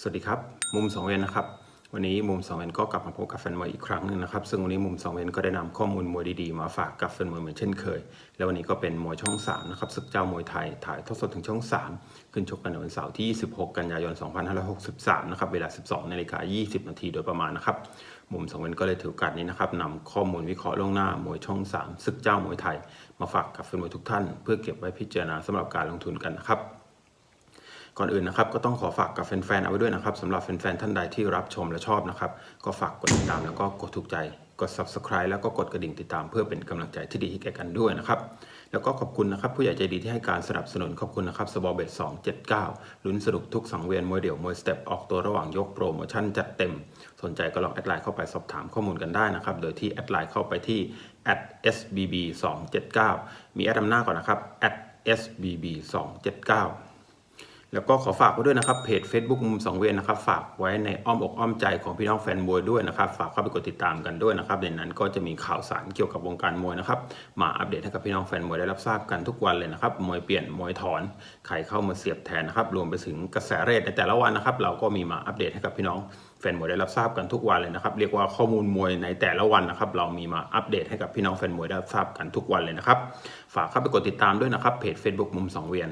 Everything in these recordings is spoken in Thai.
สวัสดีครับ มุมสองเวนนะครับ วันนี้มุมสองเวนก็กลับมาพบกับแฟนมวยอีกครั้งหนึ่งนะครับ ซึ่งวันนี้มุมสองเวนก็ได้นำข้อมูลมวยดีๆ มาฝากกับแฟนมวยเหมือนเช่นเคย แล้ววันนี้ก็เป็นมวยช่อง3นะครับศึกเจ้ามวยไทยถ่ายทอดสดถึงช่อง 3 ขึ้นชกกันในวันเสาร์ที่26กันยายน 2563 นะครับ เวลา 12นาฬิกา20 นาทีโดยประมาณนะครับ มุมสองเวนก็เลยถือโอกาสนี้นะครับนำข้อมูลวิเคราะห์ล่วงหน้ามวยช่อง3ศึกเจ้ามวยไทย มาฝากกับแฟนมวยทุกท่าน เพื่อเก็บไว้พิจารณาสำหรับการลงทุนกันนะครับ ก่อนอื่นนะครับก็ต้องขอฝากกับแฟนๆเอาไว้ด้วยนะครับสำหรับแฟนๆท่านใดที่รับชมและชอบนะครับ ก็ฝากกดติดตามแล้วก็กดถูกใจกด subscribe แล้วก็กดกระดิ่งติดตามเพื่อเป็นกำลังใจที่ดีให้แก่กันด้วยนะครับแล้วก็ขอบคุณนะครับผู้ใหญ่ใจดีที่ให้การสนับสนุนขอบคุณนะครับสบอเบต279ลุ้นสนุกทุกสังเวียนมวยเดี่ยวมวยสเต็ปออกตัวระหว่างยกโปรโมชั่นจัดเต็ม สนใจก็ลองแอดไลน์เข้าไปสอบถามข้อมูลกันได้นะครับโดยที่แอดไลน์เข้าไปที่ @sbb 279มีแอดนำหน้าก่อนนะครับ @sbb 279 แล้วก็ขอฝากไว้ด้วยนะครับเพจ Facebook มุมสองเวียนนะครับฝากไว้ในอ้อมอกอ้อมใจของพี่น้องแฟนมวยด้วยนะครับฝากเข้าไปกดติดตามกันด้วยนะครับในนั้นก็จะมีข่าวสารเกี่ยวกับวงการมวยนะครับมาอัปเดตให้กับพี่น้องแฟนมวยได้รับทราบกันทุกวันเลยนะครับมวยเปลี่ยนมวยถอนใครเข้ามาเสียบแทนนะครับรวมไปถึงกระแสเรทในแต่ละวันนะครับเราก็มีมาอัปเดตให้กับพี่น้องแฟนมวยได้รับทราบกันทุกวันเลยนะครับเรียกว่าข้อมูลมวยในแต่ละวันนะครับเรามีมาอัปเดตให้กับพี่น้องแฟนมวยได้รับทราบกันทุกวันเลยนะครับฝากเข้าไปกดติดตามด้วยนะครับเพจ Facebook มุมสองเวียน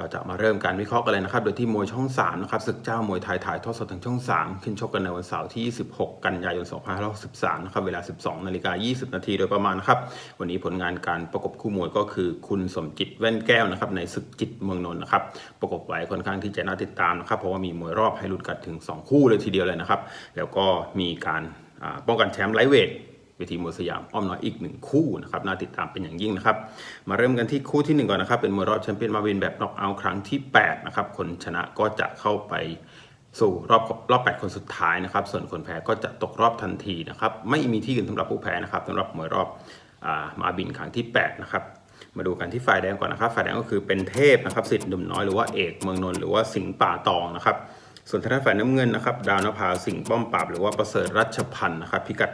เราจะมาเริ่มการวิเคราะห์กันเลยนะครับ โดยที่มวยช่อง 3 นะครับศึกเจ้ามวยไทยถ่ายทอดสดทางช่อง 3 ขึ้นชกกันในวันเสาร์ที่ 26 กันยายน 2563 นะครับ เวลา 12 นาฬิกา 20 นาทีโดยประมาณนะครับ วันนี้ผลงานการประกบคู่มวยก็คือคุณสมจิตแว่นแก้วนะครับในศึกจิตเมืองนนท์นะครับ ประกบไว้ค่อนข้างที่จะน่าติดตามนะครับ เพราะว่ามีมวยรอบให้ลุ้นกันถึง 2 คู่เลยทีเดียวเลยนะครับ แล้วก็มีการป้องกันแชมป์ไลท์เวท เวทีมวยสยามอ้อมน้อยอีกหนึ่งคู่นะครับน่าติดตามเป็นอย่างยิ่งนะครับ มาเริ่มกันที่คู่ที่หนึ่งก่อนนะครับ เป็นมวยรอบแชมเปี้ยนมาวินแบบน็อกเอาท์ครั้งที่8นะครับคนชนะก็จะเข้าไปสู่รอบรอบ 8 คนสุดท้ายนะครับ ส่วนคนแพ้ก็จะตกรอบทันทีนะครับ ไม่มีที่ยืนสำหรับผู้แพ้นะครับสำหรับมวยรอบอมาบินครั้งที่ 8 นะครับ มาดูกันที่ฝ่ายแดงก่อนนะครับ ฝ่ายแดงก็คือเป็นเทพนะครับสิทธิ์หนุ่มน้อยหรือว่าเอกเมืองนนท์หรือว่าสิงห์ป่าตองนะครับ ส่วนทางด้านฝ่ายน้ำเงินนะครับดาวนภาสิงห์ป้อมปราบหรือว่าประเสริฐรัชพันธ์นะครับพิกัด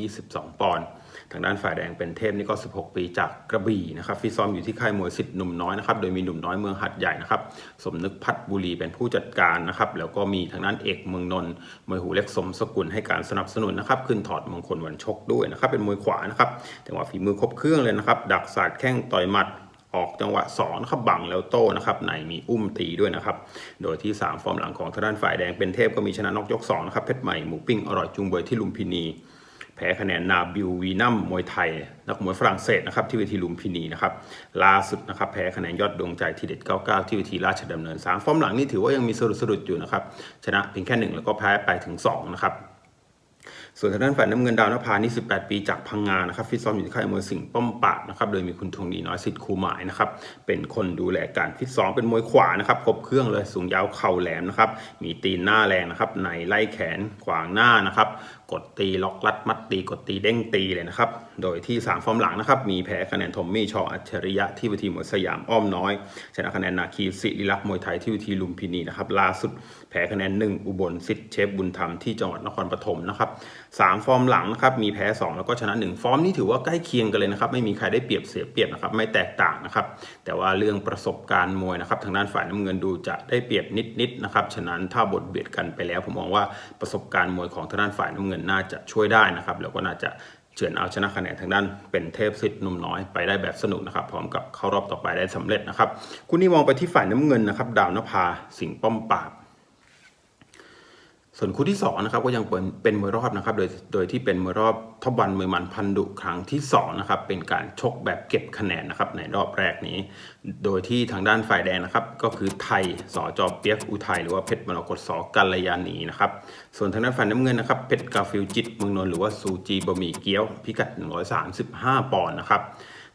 122 ปอนด์ทางด้านฝ่ายแดงเป็นเทพนี่ก็ 16 ปีจากกระบี่นะครับฟิซ้อมอยู่ที่ค่ายมวยสิทธิ์หนุ่มน้อยนะครับโดยมีหนุ่มน้อยเมืองหัดใหญ่นะครับสมนึกพัฒน์บุรีเป็นผู้จัดการนะครับแล้วก็มีทางด้านเอกเมืองนนท์มวยหูเล็กสมสกุลให้การสนับสนุนนะครับขึ้นถอดมงคลวันชกด้วยนะครับเป็นมวยขวานะครับแต่ว่าฝีมือครบเครื่องเลยนะครับดักศาสตร์แข้งต่อยหมัด ออกจังหวะ2นะครับบังแล้วโต้นะครับในมีอุ้มตีด้วยนะครับ โดยที่ 3 ฟอร์มหลังของทางด้านฝ่ายแดงเป็นเทพก็มีชนะนอกยก2นะครับเพชรใหม่หมูปิ้งอร่อยจุงเบยที่ลุมพินี แพ้คะแนนนาบิววีนัมมวยไทย นักมวยฝรั่งเศสนะครับที่เวทีลุมพินีนะครับล่าสุดนะครับแพ้คะแนนยอดดวงใจที่เด็ด 99 ที่เวทีราชดำเนิน3ฟอร์มหลังนี่ถือว่ายังมีสะดุดสะดุดอยู่นะครับชนะเพียงแค่หนึ่งแล้วก็แพ้ไปถึง2นะครับ ส่วนทางด้านฝ่ายน้ำเงินดาวนภานี่18 ปีจากพังงานะครับฟิตซ้อมอยู่ที่ค่ายมวยสิงห์ป้อมปราบนะครับโดยมีคุณทงดีน้อยสิทธิ์ครูหมายนะครับเป็นคนดูแลการฟิตซ้อมเป็นมวยขวานะครับครบเครื่องเลยสูงยาวเข่าแหลมนะครับมีตีนหน้าแรงนะครับในไล่แขนขวางหน้านะครับ กดตีล็อกลัดมัดตีกดตีเด้งตีเลยนะครับ โดยที่ 3 ฟอร์มหลังนะครับ มีแพ้คะแนนทอมมี่ชออัจฉริยะที่เวทีมวยสยามอ้อมน้อยชนะคะแนนนาคีศิริลักษ์มวยไทยที่เวทีลุมพินีนะครับล่าสุดแพ้คะแนนหนึ่งอุบลสิทธิเชฟบุญธรรมที่จังหวัดนครปฐมนะครับสามฟอร์มหลังนะครับมีแพ้ 2 แล้วก็ชนะ 1 ฟอร์มนี่ถือว่าใกล้เคียงกันเลยนะครับไม่มีใครได้เปรียบเสียเปรียบนะครับไม่แตกต่างนะครับแต่ว่าเรื่องประสบการณ์มวยนะครับทางด้านฝ่ายน้ำเงินดูจะได้เปรียบนิดๆนะครับฉะนั้นถ้าบทเบียดกันไปแล้ว ผมมองว่าประสบการณ์มวยของทางด้านฝ่ายน้ำเงินน่าจะช่วยได้นะครับ แล้วก็น่าจะเฉือนเอาชนะคะแนนทางด้านเป็นเทพสิทธิ์หนุ่มน้อยไปได้แบบสนุกนะครับ พร้อมกับเข้ารอบต่อไปได้สำเร็จนะครับ คุณนี่มองไปที่ฝ่ายน้ำเงินนะครับ ดาวนภาสิงห์ป้อมปราบ ส่วนคู่ที่2นะครับก็ยังเป็นเป็นมวยรอบนะครับโดยโดยที่เป็นมวยรอบทบวันมวยมันพันดุครั้งที่2นะครับเป็นการชกแบบเก็บคะแนนนะครับในรอบแรกนี้ โดยที่ทางด้านฝ่ายแดงนะครับก็คือไทยสอจอเปียกอุทัยหรือว่าเพชรมรกตสอกัลยาณีนะครับส่วนทางด้านฝ่ายน้ำเงินนะครับเพชรกาฟิลจิตเมืองนนท์หรือว่าซูจีบะหมี่เกี๊ยวพิกัด 135 ปอนด์นะครับ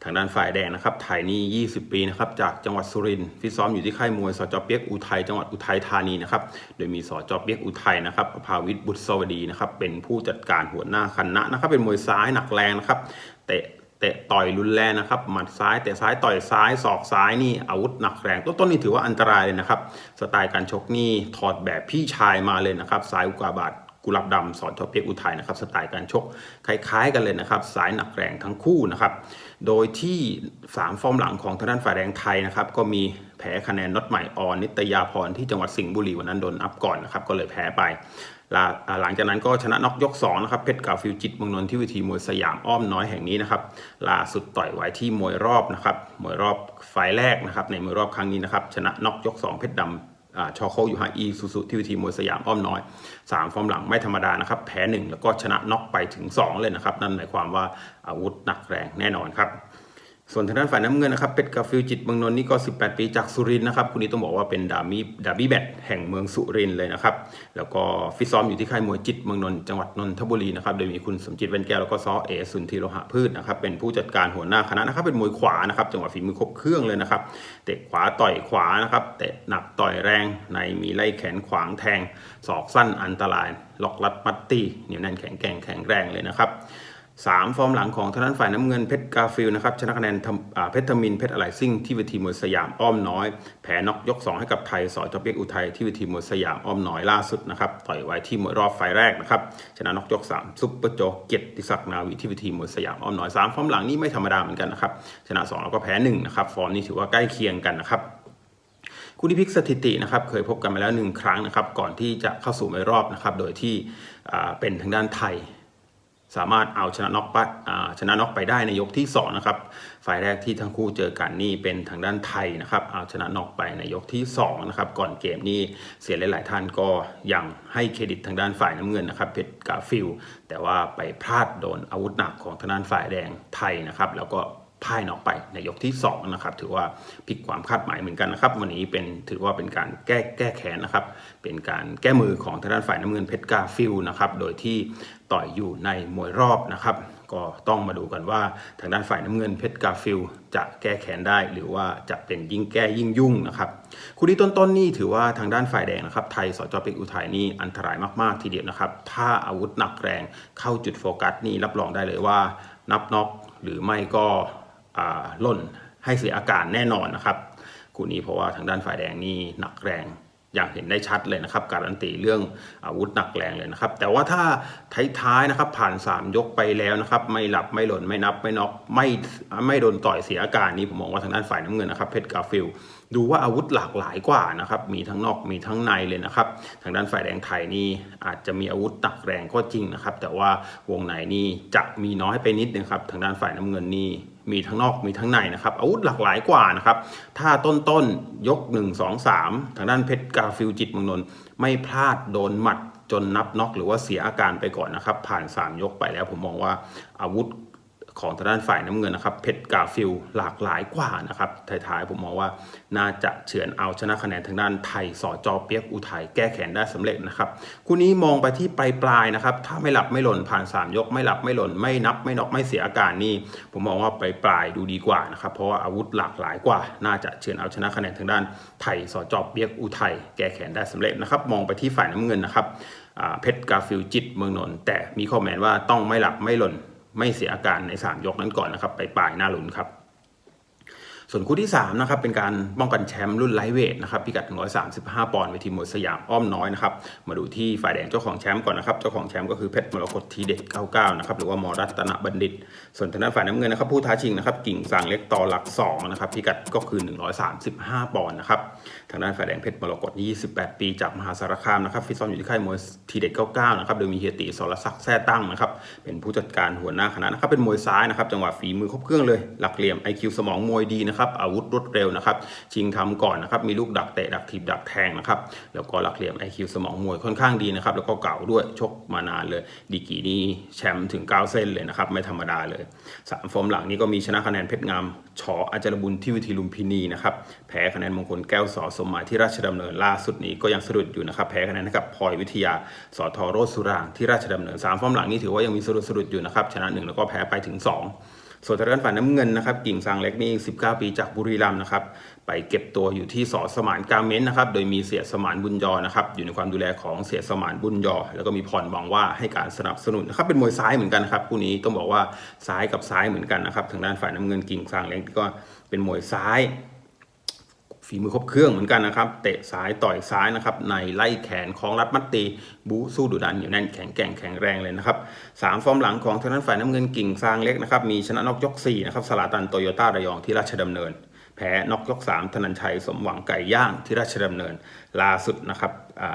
ทางด้านฝ่ายแดงนะครับไทยนี่ 20 ปีนะครับจากจังหวัดสุรินทร์ฟิตซ้อมอยู่ที่ค่ายมวยสจเปียกอุทัยจังหวัดอุทัยธานีนะครับโดยมีสจเปียกอุทัยนะครับภาวิทย์บุตรสวัสดีนะครับเป็นผู้จัดการหัวหน้าคณะนะครับเป็นมวยซ้ายหนักแรงนะครับเตะเตะต่อยรุนแรงนะครับ หมัดซ้ายเตะซ้ายต่อยซ้ายศอกซ้ายนี่อาวุธหนักแรงต้นๆนี่ถือว่าอันตรายเลยนะครับ สไตล์การชกนี่ถอดแบบพี่ชายมาเลยนะครับซ้ายอุกาบาตกุหลาบดำสอนจอเปียกอุทัยนะครับ สไตล์การชกคล้าย ๆ กันเลยนะครับ สายหนักแรงทั้งคู่นะครับ โดยที่ 3 ฟอร์มหลังของทางด้านฝ่ายแดงไทยนะครับ ก็มีแพ้คะแนนน็อตใหม่ออนนิตยาพรที่จังหวัดสิงห์บุรีวันนั้นโดนอัพก่อนนะครับ ก็เลยแพ้ไป หลังจากนั้นก็ชนะน็อกยก2นะครับเพชรกาฟิวจิตเมืองนนท์ที่วิธีมวยสยามอ้อมน้อยแห่งนี้นะครับล่าสุดต่อยไว้ที่มวยรอบนะครับมวยรอบไฟแรกนะครับในมวยรอบครั้งนี้นะครับชนะน็อกยก2เพชรดำอ่า ชอโคยูฮาอีซูซูที่วิธีมวยสยามอ้อมน้อย 3 ฟอร์มหลังไม่ธรรมดานะครับ แพ้ 1 แล้วก็ชนะน็อกไปถึง 2 เลยนะครับ นั่นหมายความว่าอาวุธหนักแรงแน่นอนครับ ส่วนทางด้านฝ่ายน้ำเงินนะครับเป็ดกาฟิลจิตเมืองนนท์นี่ก็ 18 ปีจากสุรินนะครับคุณนี้ต้องบอกว่าเป็นดามีดาบี้แบทแห่งเมืองสุรินเลยนะครับ แล้วก็ฟิตซ้อมอยู่ที่ค่ายมวยจิตเมืองนนท์จังหวัดนนทบุรีนะครับโดยมีคุณสมจิตเวนแก้วแล้วก็ซอเอสุนทีโลหะพืชนะครับเป็นผู้จัดการหัวหน้าคณะนะครับเป็นมวยขวานะครับจังหวะฝีมือครบเครื่องเลยนะครับเตะขวาต่อยขวานะครับเตะหนักต่อยแรงในมีไล่แขนขวางแทงศอกสั้นอันตรายล็อกลัดมัดตีเหนียวแน่นแข็งแกร่งแข็งแรงเลยนะครับ สามฟอร์มหลังของทางด้านฝ่ายน้ำเงินเพชรกาฟิลนะครับชนะคะแนนเพชรทมินเพชรอะไหลซิ่งที่เวทีมวยสยามอ้อมน้อย แพ้น็อกยก 2 ให้กับไทยสอจอเปียกอุทัยที่เวทีมวยสยามอ้อมน้อยล่าสุดนะครับต่อยไว้ที่มวยรอบไฟแรกนะครับชนะน็อกยก 3 ซุปเปอร์โจเกียรติศักดิ์นาวีที่เวทีมวยสยามอ้อมน้อยสามฟอร์มหลังนี่ไม่ธรรมดาเหมือนกันนะครับชนะ 2 แล้วก็แพ้1นะครับฟอร์มนี้ถือว่าใกล้เคียงกันนะครับคู่ที่พลิกสถิตินะครับเคยพบกันมาแล้วหนึ่งครั้งนะครับก่อนที่จะเข้าสู่ในรอบนะครับโดยที่เป็นทางด้านไทย สามารถเอาชนะน็อกไปชนะน็อกไปได้ในยกที่2นะครับฝ่ายแรกที่ทั้งคู่เจอกันนี่เป็นทางด้านไทยนะครับเอาชนะน็อกไปในยกที่2นะครับก่อนเกมนี่เสียหลาย ๆ ท่านก็ยังให้เครดิตทางด้านฝ่ายน้ำเงินนะครับเพชรกาฟิลแต่ว่าไปพลาดโดนอาวุธหนักของทางด้านฝ่ายแดงไทยนะครับแล้วก็ พ่ายน็อกไปในยกที่2นะครับถือว่าพลิกความคาดหมายเหมือนกันนะครับ วันนี้เป็นถือว่าเป็นการแก้แก้แค้นนะครับ เป็นการแก้มือของทางด้านฝ่ายน้ำเงินเพชรกาฟิลนะครับโดยที่ต่อยอยู่ในมวยรอบนะครับ ก็ต้องมาดูกันว่าทางด้านฝ่ายน้ำเงินเพชรกาฟิลจะแก้แค้นได้ หรือว่าจะเป็นยิ่งแก้ยิ่งยุ่งนะครับคู่นี้ต้นๆนี่ถือว่าทางด้านฝ่ายแดงนะครับ ไทยสจเป็กอุทัยนี่อันตรายมากๆทีเดียวนะครับ ถ้าอาวุธหนักแรงเข้าจุดโฟกัสนี่รับรองได้เลยว่า นับน็อกหรือไม่ก็ หล่นให้เสียอาการแน่นอนนะครับคู่นี้เพราะว่าทางด้านฝ่ายแดงนี่หนักแรงอย่างเห็นได้ชัดเลยนะครับ การันตีเรื่องอาวุธหนักแรงเลยนะครับ แต่ว่าถ้าท้ายๆนะครับผ่าน 3 ยกไปแล้วนะครับ ไม่หลับไม่หล่นไม่นับไม่น็อกไม่ไม่โดนต่อยเสียอาการนี้ผมมองว่าทางด้านฝ่ายน้ำเงินนะครับเพชรกาฟิลดูว่าอาวุธหลากหลายกว่านะครับ มีทั้งนอกมีทั้งในเลยนะครับ ทางด้านฝ่ายแดงไทยนี่อาจจะมีอาวุธหนักแรงก็จริงนะครับ แต่ว่าวงในนี่จะมีน้อยไปนิดนึงครับทางด้านฝ่ายน้ำเงินนี่ มีทั้งนอกมีทั้งในนะครับอาวุธหลากหลายกว่านะครับถ้าต้นต้นยก 1 2 3 ทางด้านเพชรกาฟิลจิตเมืองนนท์ไม่พลาดโดนหมัดจนนับน็อกหรือว่าเสียอาการไปก่อนนะครับ ผ่าน 3 ยกไปแล้วผมมองว่าอาวุธ ของทางด้านฝ่ายน้ำเงินนะครับเพชรกาฟิลหลากหลายกว่านะครับท้ายๆผมมองว่าน่าจะเฉือนเอาชนะคะแนนทางด้านไทยสอจอเปียกอุทัยแก้แค้นได้สำเร็จนะครับคู่นี้มองไปที่ปลายๆนะครับถ้าไม่หลับไม่หล่นผ่าน 3 ยกไม่หลับไม่หล่นไม่นับไม่น็อกไม่เสียอาการนี่ผมมองว่าปลายๆดูดีกว่านะครับเพราะว่าอาวุธหลากหลายกว่า น่าจะเฉือนเอาชนะคะแนนทางด้านไทยสอจอเปียกอุทัยแก้แค้นได้สำเร็จนะครับมองไปที่ฝ่ายน้ำเงินนะครับเพชรกาฟิลจิตเมืองนนท์แต่มีข้อแม้ว่าต้องไม่หลับไม่หล่น ไม่เสียอาการใน 3 ยกนั้นก่อนนะครับ ไปปลายหน้าลุ้นครับ ส่วนคู่ที่3นะครับเป็นการป้องกันแชมป์รุ่นไลท์เวทนะครับพิกัด 135 ปอนด์เวทีมวยสยามอ้อมน้อยนะครับมาดูที่ฝ่ายแดงเจ้าของแชมป์ก่อนนะครับเจ้าของแชมป์ก็คือเพชรมรกตทีเด็ด 99 นะครับหรือว่ามอรัตนบัณฑิต ส่วนทางด้านฝ่ายน้ำเงินนะครับผู้ท้าชิงนะครับกิ่งซางเล็กต่อหลัก2นะครับพิกัดก็คือ 135 ปอนด์นะครับทางด้านฝ่ายแดงเพชรมรกต28 ปีจากมหาสารคามนะครับฟิตซ้อมอยู่ที่ค่ายมวยทีเด็ด 99 นะครับโดยมีเฮียตีสรศักดิ์แท้ตั้งนะครับเป็นผู้จัดการหัวหน้าคณะนะครับเป็นมวยซ้ายนะครับจังหวะฝีมือครบเครื่องเลยหลักเหลี่ยม IQ สมองมวยดีนะครับอาวุธรวดเร็วนะครับชิงทำก่อนนะครับมีลูกดักเตะดักถีบดักแทงนะครับแล้วก็หลักเหลี่ยม IQ สมองมวยค่อนข้างดีนะครับแล้วก็เก่าด้วยชกมานานเลย ดีกีนี่แชมป์ถึง 9 เส้นเลยนะครับไม่ธรรมดาเลยสามฟอร์มหลังนี้ก็มีชนะคะแนนเพชรงามชออาจารบุญที่วิธีลุมพินีนะครับแพ้คะแนนมงคลแก้วสอสมหมายที่ราชดำเนินล่าสุดนี้ก็ยังสะดุดอยู่นะครับแพ้คะแนนให้กับพลอยวิทยาสอทอโรสุรางที่ราชดำเนินสามฟอร์มหลังนี้ถือว่ายังมีสะดุดสะดุดอยู่นะครับชนะหนึ่งแล้วก็แพ้ไปถึง 2 ส่วนทางด้านฝ่ายน้ำเงินนะครับกิ่งซางเล็กนี่ 19 ปีจากบุรีรัมย์นะครับไปเก็บตัวอยู่ที่สอสมานกาเมนนะครับโดยมีเสียสมานบุญยอนะครับอยู่ในความดูแลของเสียสมานบุญยอ แล้วก็มีพรบองว่าให้การสนับสนุนนะครับเป็นมวยซ้ายเหมือนกันนะครับคู่นี้ต้องบอกว่าซ้ายกับซ้ายเหมือนกันนะครับทางด้านฝ่ายน้ำเงินกิ่งซางเล็กก็เป็นมวยซ้าย ฝีมือครบเครื่องเหมือนกันนะครับเตะซ้ายต่อยซ้ายนะครับในไล่แขนของรัดมัดตีบูสู้ดุดันอยู่แน่นแข็งแกร่งแข็งแรงเลยนะครับสามฟอร์มหลังของทางด้านฝ่ายน้ำเงินกิ่งซางเล็กนะครับมีชนะนอกยก4นะครับสลาตันโตโยต้าระยองที่ราชดำเนิน แพ้นอกยก3ธนันชัยสมหวังไก่ย่างที่ราชดำเนินล่าสุดนะครับ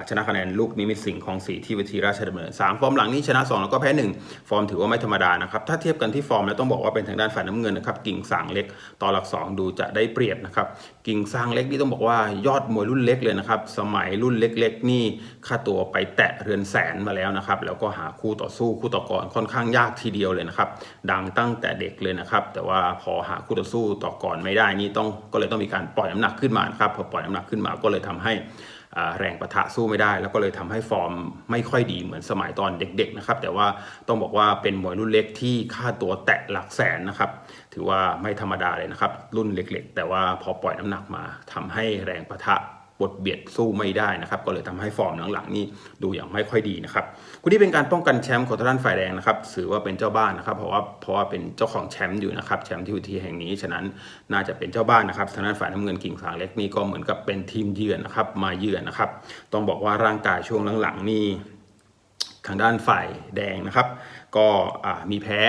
ชนะคะแนนลูกนิมิตสิงห์ของสีที่เวทีราชดำเนิน3ฟอร์มหลังนี้ชนะ 2 แล้วก็แพ้ 1 ฟอร์มถือว่าไม่ธรรมดานะครับ ถ้าเทียบกันที่ฟอร์มแล้วต้องบอกว่าเป็นทางด้านฝ่ายน้ำเงินนะครับกิ่งสางเล็กต่อหลัก 2 ดูจะได้เปรียบนะครับกิ่งซางเล็กนี่ต้องบอกว่ายอดมวยรุ่นเล็กเลยนะครับสมัยรุ่นเล็กๆ นี่ค่าตัวไปแตะเรือนแสนมาแล้วนะครับแล้วก็หาคู่ต่อสู้คู่ต่อกรค่อนข้างยากทีเดียวเลยนะครับดังตั้งแต่เด็กเลยนะครับแต่ว่าพอหาคู่ต่อสู้ต่อกรไม่ได้นี่ต้องก็เลยต้องมีการปล่อยน้ำหนักขึ้นมานะครับพอปล่อยน้ำหนักขึ้นมาก็เลยทำให้ แรงประทะสู้ไม่ได้ แล้วก็เลยทำให้ฟอร์มไม่ค่อยดีเหมือนสมัยตอนเด็กๆนะครับแต่ว่าต้องบอกว่าเป็นมวยรุ่นเล็กที่ค่าตัวแตะหลักแสนนะครับถือว่าไม่ธรรมดาเลยนะครับรุ่นเล็กๆ แต่ว่าพอปล่อยน้ำหนักมาทำให้แรงประทะ บดเบียดสู้ไม่ได้นะครับ ก็เลยทำให้ฟอร์มหลังๆนี่ดูอย่างไม่ค่อยดีนะครับคู่นี้เป็นการป้องกันแชมป์ของทางด้านฝ่ายแดงนะครับถือว่าเป็นเจ้าบ้านนะครับ เพราะว่าเพราะว่าเป็นเจ้าของแชมป์อยู่นะครับแชมป์ที่วิทีแห่งนี้ฉะนั้นน่าจะเป็นเจ้าบ้านนะครับทางด้านฝ่ายน้ำเงินกิ่งสางเล็กนี่ก็เหมือนกับเป็นทีมเยือนนะครับมาเยือนนะครับ ต้องบอกว่าร่างกายช่วงหลังๆนี่ทางด้านฝ่ายแดงนะครับ ก็มีแพ้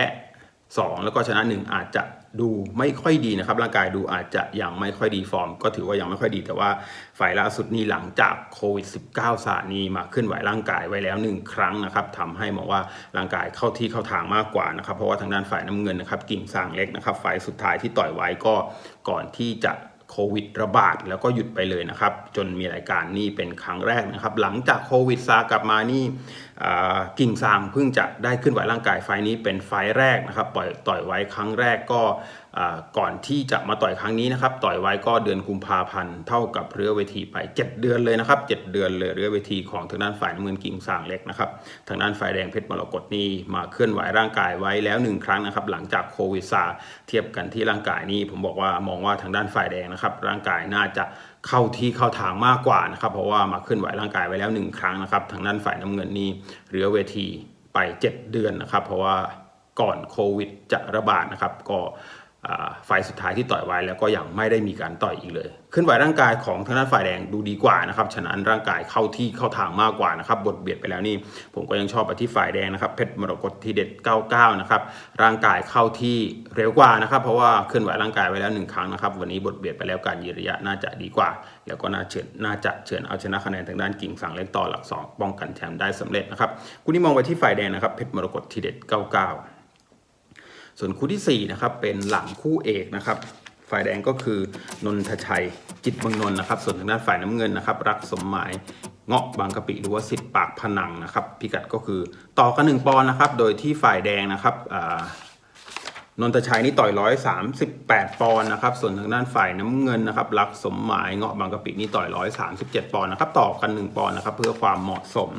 2 แล้วก็ชนะ 1 อาจจะ ดูไม่ค่อยดีนะครับ ร่างกายดูอาจจะยังไม่ค่อยดีฟอร์ม ก็ถือว่ายังไม่ค่อยดี แต่ว่าฝ่ายล่าสุดนี้หลังจากโควิด -19 สานีมาเคลื่อนไหวร่างกายไว้แล้ว1ครั้งนะครับทำให้มองว่าร่างกายเข้าที่เข้าทางมากกว่านะครับ เพราะว่าทางด้านฝ่ายน้ำเงินนะครับกิ่งซางเล็กนะครับฝ่ายสุดท้ายที่ต่อยไว้ก็ก่อนที่จะ โควิดระบาดแล้วก็หยุดไปเลยนะครับ จนมีรายการนี่เป็นครั้งแรกนะครับ หลังจากโควิดซากลับมานี่กิ่งซางเพิ่งจะได้ขึ้นไหวร่างกายไฟนี้เป็นไฟแรกนะครับ ปล่อยต่อยไว้ครั้งแรกก็ ก่อนที่จะมาต่อยครั้งนี้นะครับต่อยไว้ก็เดือนกุมภาพันธ์เท่ากับเรือเวทีไป 7 เดือนเลยนะครับ 7 เดือนเลยเรือเวทีของทางด้านฝ่ายน้ำเงินกิ่งซางเล็กนะครับทางด้านฝ่ายแดงเพชรมรกตนี่มาเคลื่อนไหวร่างกายไว้แล้วหนึ่งครั้งนะครับหลังจากโควิดซาเทียบกันที่ร่างกายนี่ผมบอกว่ามองว่าทางด้านฝ่ายแดงนะครับร่างกายน่าจะเข้าที่เข้าทางมากกว่านะครับเพราะว่ามาเคลื่อนไหวร่างกายไว้แล้วหนึ่งครั้งนะครับทางด้านฝ่ายน้ำเงินนี่เรือเวทีไป 7 เดือนนะครับ เพราะว่าก่อนโควิดจะระบาดนะครับก็ ไฟสุดท้ายที่ต่อยไว้แล้วก็ยังไม่ได้มีการต่อยอีกเลยเคลื่อนไหวร่างกายของทางด้านฝ่ายแดงดูดีกว่านะครับฉะนั้นร่างกายเข้าที่เข้าทางมากกว่านะครับบทเบียดไปแล้วนี่ผมก็ยังชอบไปที่ฝ่ายแดงนะครับเพชรมรกตทีเด็ด 99 นะครับร่างกายเข้าที่เร็วกว่านะครับเพราะว่าเคลื่อนไหวร่างกายไว้แล้วหนึ่งครั้งนะครับวันนี้บทเบียดไปแล้วการยืนระยะน่าจะดีกว่า แล้วก็น่าเฉินน่าจะเฉินเอาชนะคะแนนทางด้านกิ่งสังเล็กต่อหลักสองป้องกันแชมป์ได้สำเร็จนะครับคุณนี้มองไปที่ฝ่ายแดงนะครับเพชรมรกตทีเด็ด 99 ส่วนคู่ที่4นะครับเป็นหลังคู่เอกนะครับฝ่ายแดงก็คือนนทชัยจิตเมืองนนท์นะครับ ส่วนทางด้านฝ่ายน้ำเงินนะครับ รักสมหมายเงาะบางกะปิหรือว่าสิทธิ์ปากพนังนะครับ พิกัดก็คือต่อกันหนึ่งปอนด์นะครับ โดยที่ฝ่ายแดงนะครับนนทชัยนี่ต่อย138ปอนด์นะครับ ส่วนทางด้านฝ่ายน้ำเงินนะครับ รักสมหมายเงาะบางกะปินี่ต่อย137ปอนด์นะครับ ต่อกัน1ปอนด์นะครับ เพื่อความเหมาะสม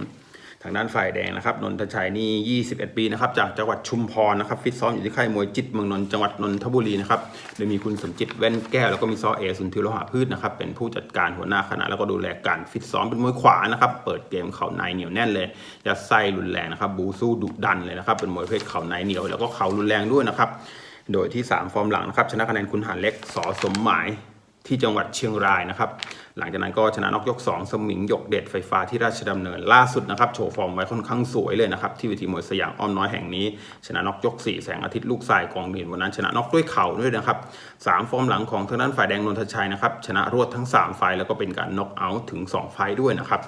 ทางด้านฝ่ายแดงนะครับนนทชัยนี่ 21 ปีนะครับจากจังหวัดชุมพรนะครับฟิตซ้อมอยู่ที่ค่ายมวยจิตเมืองนนท์จังหวัดนนทบุรีนะครับโดยมีคุณสมจิตแว่นแก้วแล้วก็มีซอเอสุนทรโลหะพืชนะครับเป็นผู้จัดการหัวหน้าคณะแล้วก็ดูแลการฟิตซ้อมเป็นมวยขวานะครับเปิดเกมเข่าในเหนียวแน่นเลยยัดไส้รุนแรงนะครับบูสู้ดุดันเลยนะครับเป็นมวยเพศเข่าในเหนียวแล้วก็เข่ารุนแรงด้วยนะครับโดยที่ 3 ฟอร์มหลังนะครับชนะคะแนนคุณหันเล็กสอสมหมายที่จังหวัดเชียงรายนะครับ หลังจากนั้นก็ชนะนอกยก 2 สมิงหยกเด็ดไฟฟ้าที่ราชดำเนินล่าสุดนะครับโชว์ฟอร์มไว้ค่อนข้างสวยเลยนะครับที่เวทีมวยสยามอ้อมน้อยแห่งนี้ ชนะนอกยก 4 แสงอาทิตย์ลูกทรายกองเด่นวันนั้นชนะนอกด้วยเข่าด้วยนะครับสามฟอร์มหลังของทางด้านฝ่ายแดงนนทชัยนะครับชนะรวดทั้ง 3 ไฟแล้วก็เป็นการน็อกเอาท์ถึง 2 ไฟด้วยนะครับ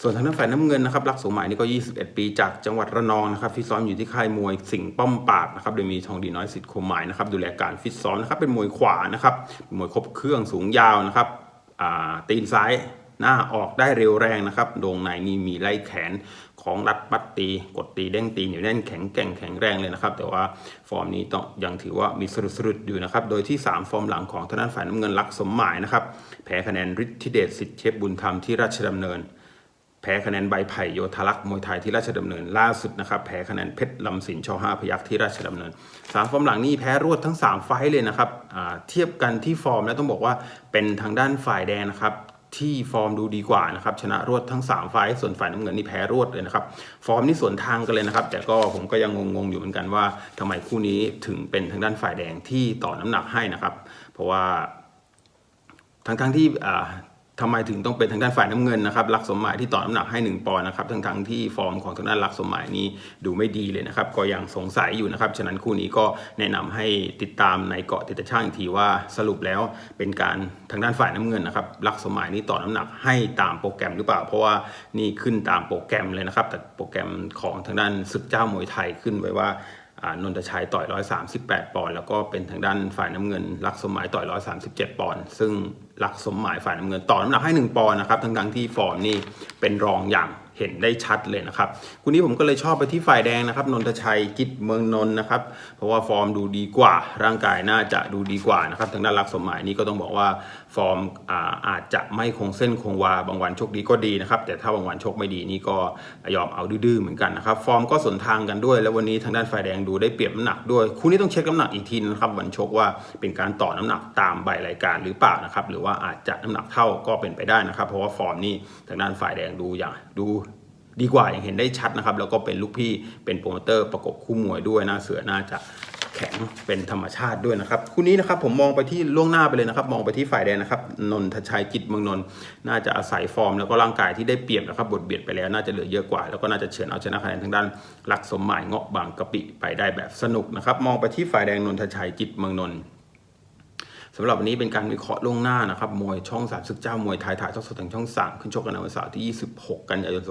ส่วนทางด้านฝ่ายน้ำเงินนะครับรักสมหมายนี่ก็ 21 ปีจากจังหวัดระนองนะครับฟิตซ้อมอยู่ที่ค่ายมวยสิงห์ป้อมปาบนะครับโดยมีทองดีน้อยสิทธิ์คมหมายนะครับดูแลการฟิตซ้อมนะครับเป็นมวยขวานะครับมวยครบเครื่องสูงยาวนะครับ ตีนซ้ายหน้าออกได้เร็วแรงนะครับ โด่งในนี่มีไล่แขนของรัดปัดตี กดตีเด้งตีเหนียวแน่นแข็งแกร่งแข็งแรงเลยนะครับ แต่ว่าฟอร์มนี้ต้องยังถือว่ามีสรุดสรุดอยู่นะครับ โดยที่ 3 ฟอร์มหลังของทางด้านฝ่ายน้ำเงินรักสมหมายนะครับ แพ้คะแนนฤทธิเดชสิทธิเชฟบุญธรรมที่ราชดำเนิน แพ้คะแนนใบไผ่โยธารักษ์มวยไทยที่ราชดำเนินล่าสุดนะครับแพ้คะแนนเพชรลำสินชอห้าพยักษ์ที่ราชดำเนินสามฟอร์มหลังนี้แพ้รวดทั้ง 3 ไฟเลยนะครับเทียบกันที่ฟอร์มแล้วต้องบอกว่าเป็นทางด้านฝ่ายแดงนะครับที่ฟอร์มดูดีกว่านะครับชนะรวดทั้ง3ไฟส่วนฝ่ายน้ำเงินนี่แพ้รวดเลยนะครับฟอร์มนี่สวนทางกันเลยนะครับ แต่ก็ผมก็ยังงงๆอยู่เหมือนกันว่าทำไมคู่นี้ถึงเป็นทางด้านฝ่ายแดงที่ต่อน้ำหนักให้นะครับ เพราะว่าทั้งๆที่ ทำไมถึงต้องเป็นทางด้านฝ่ายน้ำเงินนะครับลักสมหมายที่ต่อน้ำหนักให้ 1 ปอนด์นะครับทั้งทั้งๆที่ฟอร์มของทางด้านลักสมหมายนี้ดูไม่ดีเลยนะครับก็ยังสงสัยอยู่นะครับฉะนั้นคู่นี้ก็แนะนำให้ติดตามในเกาะติดตช่างอีกทีว่าสรุปแล้วเป็นการทางด้านฝ่ายน้ำเงินนะครับลักสมหมายนี้ต่อน้ำหนักให้ตามโปรแกรมหรือเปล่า เพราะว่านี่ขึ้นตามโปรแกรมเลยนะครับแต่โปรแกรมของทางด้านศึกเจ้ามวยไทยขึ้นไว้ว่า นนทชัยต่อย 138 ปอนด์แล้วก็เป็นทางด้านฝ่ายน้ำเงินลักสมหมายต่อย 137 ปอนด์ซึ่งลักสมหมายฝ่ายน้ำเงินต่อน้ำหนักให้ 1 ปอนด์นะครับทั้งทั้งๆที่ฟอร์มนี่เป็นรองอย่าง เห็นได้ชัดเลยนะครับคู่นี้ผมก็เลยชอบไปที่ฝ่ายแดงนะครับนนทชัยกิจเมืองนนท์นะครับ เพราะว่าฟอร์มดูดีกว่า ร่างกายน่าจะดูดีกว่านะครับทางด้านลักสมหมายนี่ก็ต้องบอกว่าฟอร์มอาอาจจะไม่คงเส้นคงวาบางวันโชคดีก็ดีนะครับ แต่ถ้าบางวันโชคไม่ดีนี่ก็ยอมเอาดื้อเหมือนกันนะครับ ฟอร์มก็สนทางกันด้วย แล้ววันนี้ทางด้านฝ่ายแดงดูได้เปรียบน้ำหนักด้วยคู่นี้ต้องเช็คน้ำหนักอีกทีนะครับวันชกว่าเป็นการต่อน้ำหนักตามใบรายการหรือเปล่านะครับหรือว่าอาจจะน้ำหนักเท่าก็เป็นไปได้นะครับ เพราะว่าฟอร์มนี่ทางด้านฝ่ายแดงดูอย่างดู ดีกว่าอย่างเห็นได้ชัดนะครับ แล้วก็เป็นลูกพี่เป็นโปรโมเตอร์ประกบคู่มวยด้วยน่าเสือน่าจะแข็งเป็นธรรมชาติด้วยนะครับคู่นี้นะครับผมมองไปที่ล่วงหน้าไปเลยนะครับ มองไปที่ฝ่ายแดงนะครับนนทชัยกิจเมืองนนน่าจะอาศัยฟอร์ม แล้วก็ร่างกายที่ได้เปรียบนะครับบทเบียดไปแล้วน่าจะเหลือเยอะกว่า แล้วก็น่าจะเฉือนเอาชนะคะแนนทางด้านหลักสมหมายเงาะบางกะปิไปได้แบบสนุกนะครับมองไปที่ฝ่ายแดงนนทชัยกิจเมืองนนท์ สำหรับวันนี้เป็นการวิเคราะห์ล่วงหน้านะครับมวยช่องสามศึกเจ้ามวยไทยถ่ายทอดสดทางช่อง 3 ขึ้นชกกันในวันเสาร์ที่ 26 กันยายน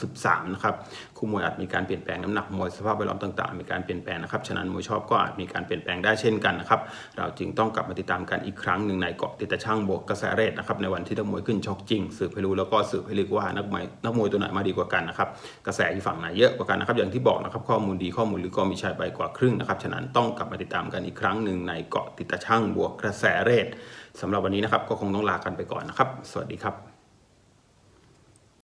2513นะครับคู่มวยอาจมีการเปลี่ยนแปลงน้ำหนักมวยสภาพแวดล้อมต่างๆ มีการเปลี่ยนแปลงนะครับฉะนั้นมวยชอบก็อาจมีการเปลี่ยนแปลงได้เช่นกันนะครับเราจึงต้องกลับมาติดตามกันอีกครั้งหนึ่งในเกาะติดตะช่างบวกกระแสเรทนะครับในวันที่นักมวยขึ้นชกจริงสืบให้รู้แล้วก็สืบให้ลึกว่านักมวยนักมวยตัวไหนมาดีกว่ากันนะครับกระแสที่ฝั่งไหนเยอะกว่ากันนะครับอย่างที่บอกนะครับข้อมูลดีข้อมูลหรือก็มีชายไปกว่าครึ่งนะครับฉะนั้นต้องกลับมาติดตามกันอีกครั้งหนึ่งในเกาะติดตะช่างบวกกระแสเรทสำหรับวันนี้นะครับก็คงต้องลากันไปก่อนนะครับ สวัสดีครับ